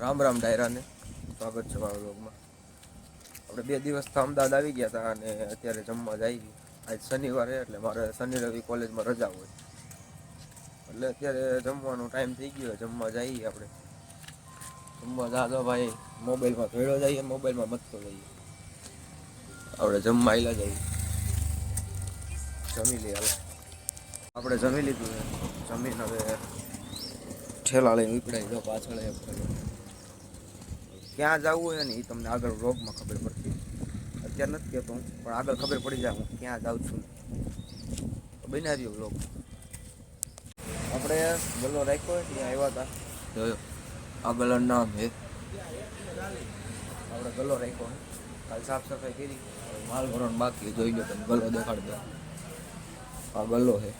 રામ રામ ડાયરાને સ્વાગત છે મારા વ્લોગમાં. આપણે બે દિવસ તો અમદાવાદ આવી ગયા હતા અને અત્યારે જમવા જઈએ આજ શનિવારે, એટલે મારે શનિ રવિ કોલેજમાં રજા હોય. એટલે અત્યારે જમવાનો ટાઈમ થઈ ગયો, જમવા જઈએ આપણે. જમવા જાતો ભાઈ, મોબાઈલમાં ભેળો જઈએ, મોબાઈલમાં મતતો જઈએ. આપણે જમવા આવેલા જઈએ જમી લઈએ હવે. આપણે જમી લીધું. જમીન હવે ઠેલા લઈને ઉપડાઈ જો પાછળ એમ થયો. ક્યાં જવું હોય ને એ તમને આગળ વ્લોગમાં ખબર પડતી અત્યારે નથી કહેતો હું પણ આગળ ખબર પડી જાય હું ક્યાં જાઉં છું. બની રહ્યો વ્લોગ આપણે ગલ્લો રાખ્યો હોય ત્યાં આવ્યા હતા જોયો. આ ગલ્લાનું નામ છે આપણે ગલ્લો રાખ્યો. કાલ સાફ સફાઈ કરી. માલ ભરવાનું બાકી જોઈ લો તમે ગલ્લો દેખાડ દો. આ ગલ્લો છે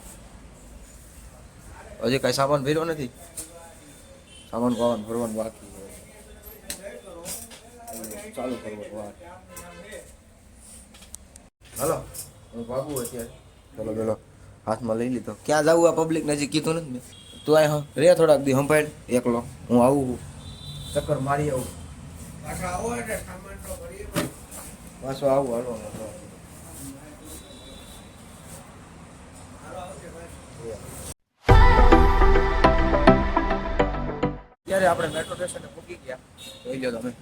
હજી કાંઈ સામાન ભર્યો નથી? સામાન વાવન ભરવાનું બાકી ચાલુ કરવાનું વાર હાલો. હું ભાગું અત્યારે ચલો ચલો હાથમાં લઈ લીધો. ક્યાં જવું આ પબ્લિક નજીક કીધું નથી મેં. તું આ રે થોડાક દી સંભાળ એકલો. હું આવું ચક્કર મારી આવું. પાછો આવું હાલો હાલો. અત્યારે આપણે મેટ્રો સ્ટેશને પૂકી ગયા. જોઈ લો તમે.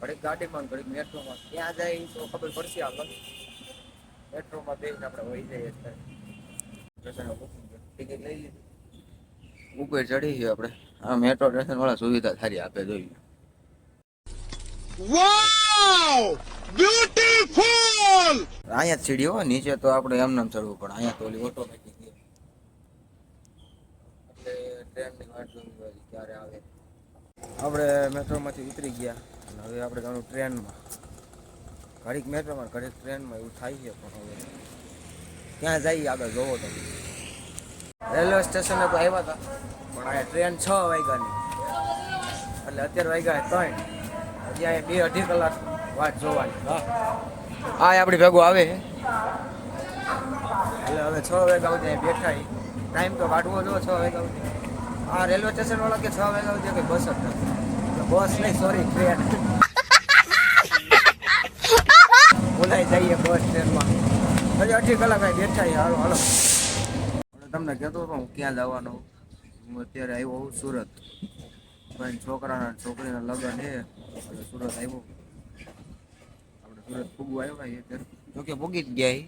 ઘડીક ગાડીમાં ઘડીક મેટ્રોમાં. ક્યાં જાય તો ખબર પડશે આગળ મેટ્રોમાં બેસીને આપણે વહી જઈએ અત્યારે. ટિકિટ લઈ લીધી. ઉપર ચડી ગયો આપણે. આ મેટ્રો સ્ટેશન વાળા સુવિધા સારી આપે જોઈ લો. Wow! અહીંયા સીડી હો નીચે તો આપણે એમ નામ ચડવું પણ અહીંયા તો ઓલી ઓટોમેટિક એટલે ટ્રેનની વાટ જોવી ક્યારે આવે. આપણે મેટ્રોમાંથી ઉતરી ગયા. અને હવે આપણે જવાનું ટ્રેનમાં. ઘડીક મેટ્રોમાં ઘડીક ટ્રેનમાં એવું થાય છે પણ હવે ક્યાં જઈએ આગળ જોવો તમે રેલવે સ્ટેશને તો આવ્યા હતા? પણ આ ટ્રેન છ વાગ્યાની. એટલે અત્યારે વાગ્યા ત્રણ. હજી અહીંયા બે અઢી કલાક વાટ જોવાની. હા. આ આપણી ભેગું આવે. એટલે હવે છ વાગ્યા સુધી બેઠા ટાઈમ તો કાઢવો જો છ વાગ્યા સુધી. આ રેલવે સ્ટેશન વાળા કે છ વાગ્યા સુધી કઈ બસ જ નથી. બસ નહીં સોરી ટ્રેન બોલાઈ જઈએ બસ ટ્રેનમાં હજી અઢી કલાક બેઠા છીએ. હાલો હાલો. તમને કહેતો હતો હું ક્યાં જવાનો? હું અત્યારે આવ્યો હું સુરત. ભાઈ છોકરાના છોકરીના લગ્ન છે. એટલે સુરત આવ્યો. આપણે સુરત ફૂગું આવ્યો છીએ અત્યારે જોકે ભોગી જ ગયા.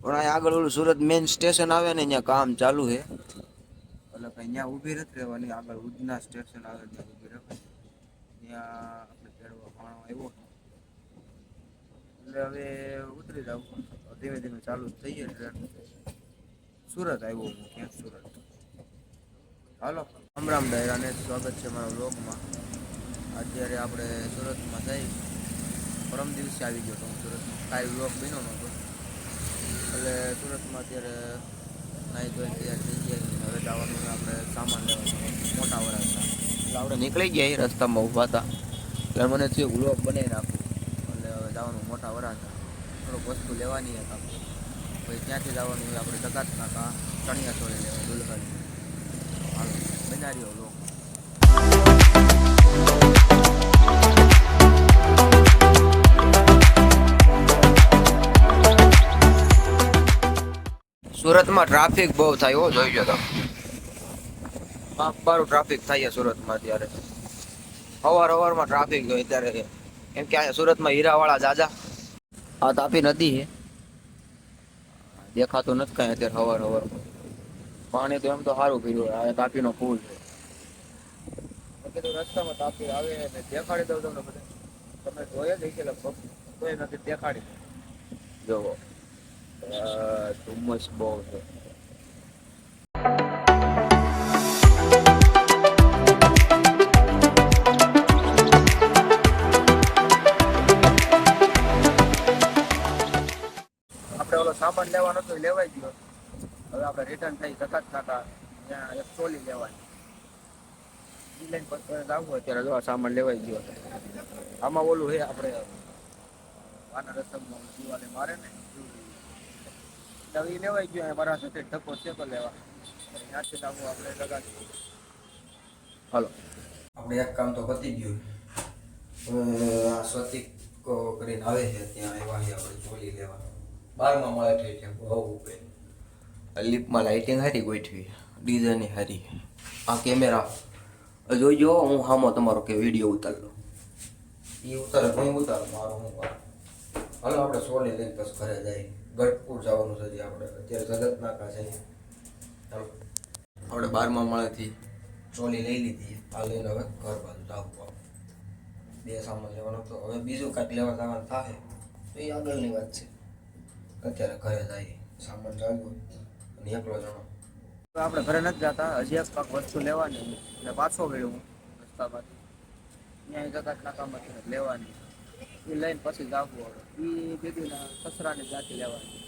પણ અહીંયા આગળ ઓલું સુરત મેઇન સ્ટેશન આવે ને અહીંયા કામ ચાલુ છે. એટલે કઈ ત્યાં ઊભી નથી રહેવાની આગળ ઉધના સ્ટેશન આવે ત્યાં. સુરત આવ્યો હું ક્યાંક સુરત. હાલો રામ રામ ડાયરાને સ્વાગત છે મારા વ્લોગમાં. અત્યારે આપણે સુરતમાં જઈ. પરમ દિવસે આવી ગયો તો હું સુરતમાં. કાંઈ વ્લોગ બન્યો નહોતો. એટલે સુરતમાં અત્યારે નાહી ધોઈને તૈયાર થઈ ગયા હવે જવાનું આપણે સામાન લેવાનું મોટા વરાસા આપણે નીકળી ગયા એ રસ્તામાં ઊભા હતા. એટલે મને થયું વ્લોગ બનાવી નાખું. એટલે હવે જવાનું મોટા હતા થોડુંક વસ્તુ લેવાની હતા પછી ત્યાંથી જવાનું હોય આપણે જકાત નાકા ચણિયા ચોળી લેવા દુલ્હન હાલો લોક સુરતમાં ટ્રાફિક બહુ થાય એવો જોઈ તો બારું ટ્રાફિક થાય છે સુરતમાં અત્યારે. અવાર અવારમાં ટ્રાફિક હોય અત્યારે. કેમ કે અહીંયા સુરતમાં હીરાવાળા જાજા. આ તાપી નદી છે. દેખાતું નથી કાંઈ અત્યારે હવાર હવારમાં. પાણી તો એમ તો સારું પીવું આ તાપીનો પુલ છે. રસ્તામાં તાપી આવે ને દેખાડી દઉં તમને બધે. તમે જોયે જ લગભગ. તોય નથી દેખાડી. જોવો ધુમ્મસ બહુ છે. લેવાનો તો લેવાય ગયો. હવે આપણે રિટર્ન થઈ જકાત નાકા ત્યાં એક ચોલી લેવાની. સામાન લેવાઈ ગયો. આમાં ઓલું છે આપણે મારે ને લેવાઈ ગયો મારા સાથે ધક્કો છે તો લેવા. ત્યાંથી આપણે લગાડી હાલો. આપણે એક કામ તો પતી ગયું. સ્વતિક કરીને આવે છે, ત્યાં આવ્યા આપણે ચોલી લેવા. બારમાં મળે થઈ છે બહુ ઉપે લિપમાં લાઇટિંગ હારી ગોઠવી ડિઝાઇન હારી. આ કેમેરા જોઈજો હું હામો તમારો કે વીડિયો ઉતાર લો એ ઉતારે હું ઉતાર મારો હું હાલો આપણે સોલે લઈને પછી ઘરે જઈએ. ગઢપુર જવાનું છે આપણે. અત્યારે જગત નાકા છે. ચાલો આપણે બારમા માળેથી ચોલી લઈ લીધી. આ લઈને હવે ઘર બાજુ જવું બે સામાન લેવાનો તો હવે બીજું કાંઈક લેવા જવાનું થાય તો એ આગળની વાત છે. અત્યારે ઘરે જઈએ આપણે ઘરે નથી જતા, હજી એક પાક વસ્તુ લેવાની એટલે પાછો ગયો હું રસ્તામાંથી. ત્યાં જગત નાકામાંથી લેવાની. એ લઈને પછી જાવું હવે. એ બેબીના સસરાને જાતી લેવાની.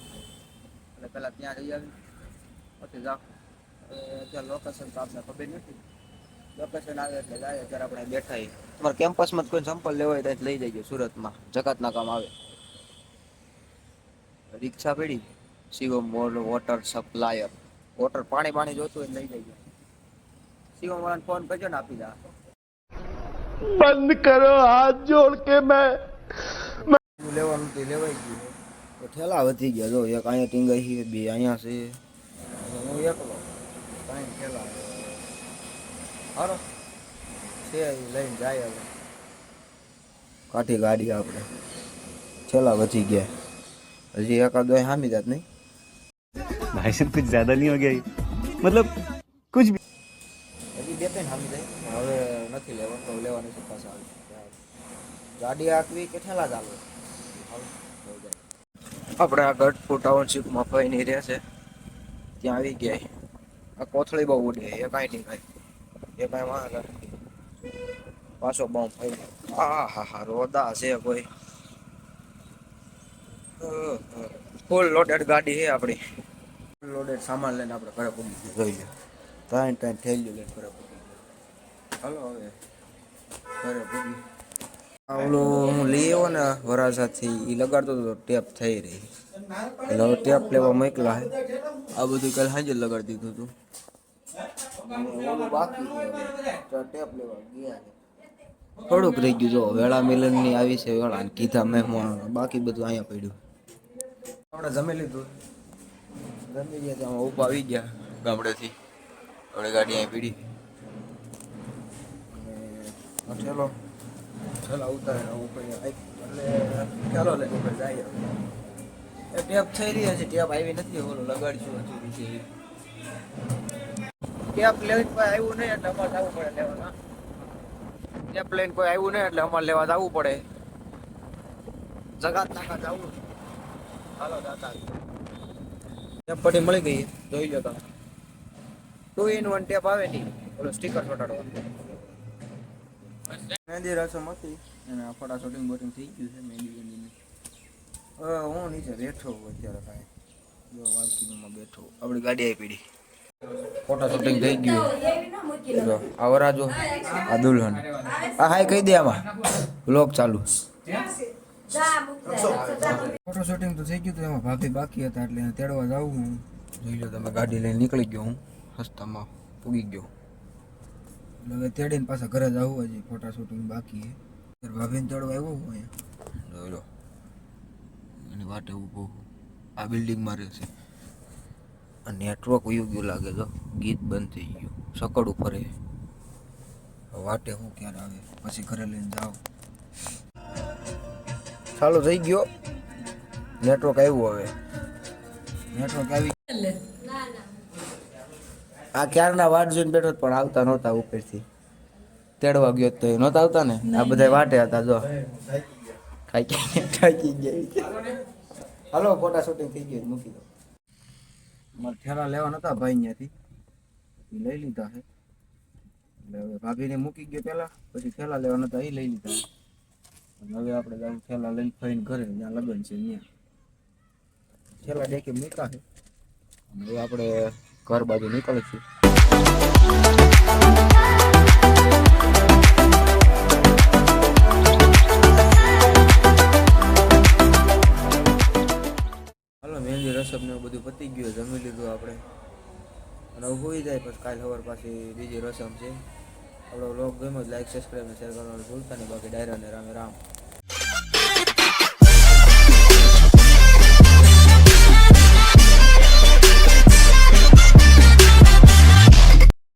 એટલે પહેલાં ત્યાં જઈ આવી પછી જાગવું. અત્યારે લોકેશન તો આપણે ખબર નથી. લોકેશન આવે એટલે જાય, અત્યારે આપણે બેઠા તમારે કેમ્પસમાં કોઈ સંપલ લેવો હોય તો લઈ જજો, સુરતમાં. જકાતના કામ આવે. રિક્ષા પડી શિવો મોર વોટર સપ્લાયર વોટર પાણી પાણી જોતું હોય લઈ જઈએ શિવો મને ફોન કરજો ને આપી જા બંધ કરો હાથ જોડ કે મેં લેવાનું તે લેવાઈ ગયું તો ઠેલા વધી ગયા જો એક અહીંયા ટીંગાઈ છે બે અહીંયા છે હું એકલો કાંઈ ઠેલા હારો છે લઈને જાય હવે કાઠી ગાડી આપણે છેલ્લા વધી ગયા હજી એકાદ બે હામી જાત નહીં भाई साहब कुछ ज्यादा नहीं हो गया ये? मतलब कुछ भी હજી બે ત્રણ હામી જાય પણ હવે નથી લેવાનું તો લેવાની છે પાછા ગાડી આકવી કે ઠેલા ચાલુ આપણે આ ગઢપુર ટાઉનશીપમાં ફઈને રહ્યા છે ત્યાં આવી ગયા આ કોથળી બહુ ઉડે એ કાંઈ નહીં કાંઈ એ કાંઈ વાંધો નથી પાછો બોમ્બ ફઈ આ હા હા રોદા છે કોઈ ફૂલ લોડેડ ગાડી છે આપણી. ફૂલ લોડેડ સામાન લઈને આપણે ઘરે પહોંચી જોઈ લો. ત્રણ ત્રણ થેલીઓ લઈને ઘરે પહોંચી હાલો હવે. ઘરે પહોંચી ઓલો હું લઈ આવ્યો ને વરાસાથી એ લગાડતો હતો ટેપ થઈ રહી. એટલે હવે ટેપ લેવા મોકલા છે આ બધું કાલે સાંજે લગાડી દીધું હતું ટેપ લેવા ગયા થોડુંક રહી ગયું. જો વેળા મિલનની આવી છે વેળા કીધા મહેમાનો બાકી બધું અહીંયા પડ્યું. આપણે જમી લીધું. જમી ગયા ત્યાં ઉપા આવી ગયા ગામડેથી. આપણે ગાડી અહીં પીડી. ઠેલો ઠેલા ઉતારે ઉપર એટલે ચાલો લઈને ઉપર જાય એ ટેપ થઈ રહી છે ટેપ આવી નથી, ઓલો લગાડશું હજુ બીજી ટેપ લેવી કોઈ આવ્યું નહીં એટલે અમારે જવું પડે લેવાના. ટેપ લઈને કોઈ આવ્યું નહીં એટલે અમારે લેવા જવું પડે. જગાત નાકા જવું. હાલો દાદા પટ્ટી મળી ગઈ. જોઈ લો તમે. ટુ ઇન વન ટેપ આવે ની. ઓલો સ્ટીકર ચોટાડવાનું મહેંદી રસમ હતી અને ફોટા શૂટિંગ બોટિંગ થઈ ગયું છે મહેંદી બેંદીની હવે હું નીચે બેઠો અત્યારે કાંઈ. જો વાલકીમાં બેઠો આપણી ગાડી આવી પડી. ફોટા શૂટિંગ થઈ ગયું. જો આ વરાજો. આ દુલ્હન. આ હાય કહી દે આમાં. બ્લોગ ચાલુ. ફોટો શૂટિંગ તો થઈ ગયું હતું એમાં ભાભી બાકી હતા એટલે એને તેડવા જાઉં હું. જોઈ લો તમે ગાડી લઈને નીકળી ગયો હું. રસ્તામાં પૂગી ગયો એટલે હવે તેડીને પાછા ઘરે જવું હજી. ફોટા શૂટિંગ બાકી છે. ભાભીને તેડવા આવ્યો હું અહીંયા. જોઈ લો. એની વાટે ઊભો આ બિલ્ડિંગમાં રહે છે. આ નેટવર્ક વયું ગયું લાગે તો ગીત બંધ થઈ ગયું. સકડ ઉપર હવે વાટે હું ક્યારે આવે? પછી ઘરે લઈને જાઓ ચાલુ થઈ ગયો. નેટવર્ક આવ્યું હવે. નેટવર્ક આવી આ ક્યારના વાટ જોઈને બેઠો પણ આવતા નહોતા ઉપરથી. તેડવા ગયો તો નહોતા આવતા ને? આ બધા વાટે હતા જો. ખાઈ ગયા. હાલો ફોટા શૂટિંગ થઈ ગયું મૂકી દો. મારે ઠેલા લેવા નતા ભાઈ ત્યાંથી લઈ લીધા છે. એટલે હવે ભાભીને મૂકી ગયો પહેલાં પછી ઠેલા લેવા નતા એ લઈ લીધા હવે આપણે જાવ થેલા લઈને ફઈને ઘરે જ્યાં લગ્ન છે ત્યાં થેલા ડેકે મૂકા છે. હવે આપણે ઘર બાજુ નીકળીશું હાલો, મહેંદી રસમ ને બધું પતી ગયું જમી લીધું આપણે. અને હોઈ જાય, પછી કાલ સવાર પાછી બીજી રસમ છે. આપણો બ્લોગ ગમ્યો લાઈક સબસ્ક્રાઈબ શેર કરવાનું ભૂલતા નહીં. બાકી ડાયરા ને રામે રામ.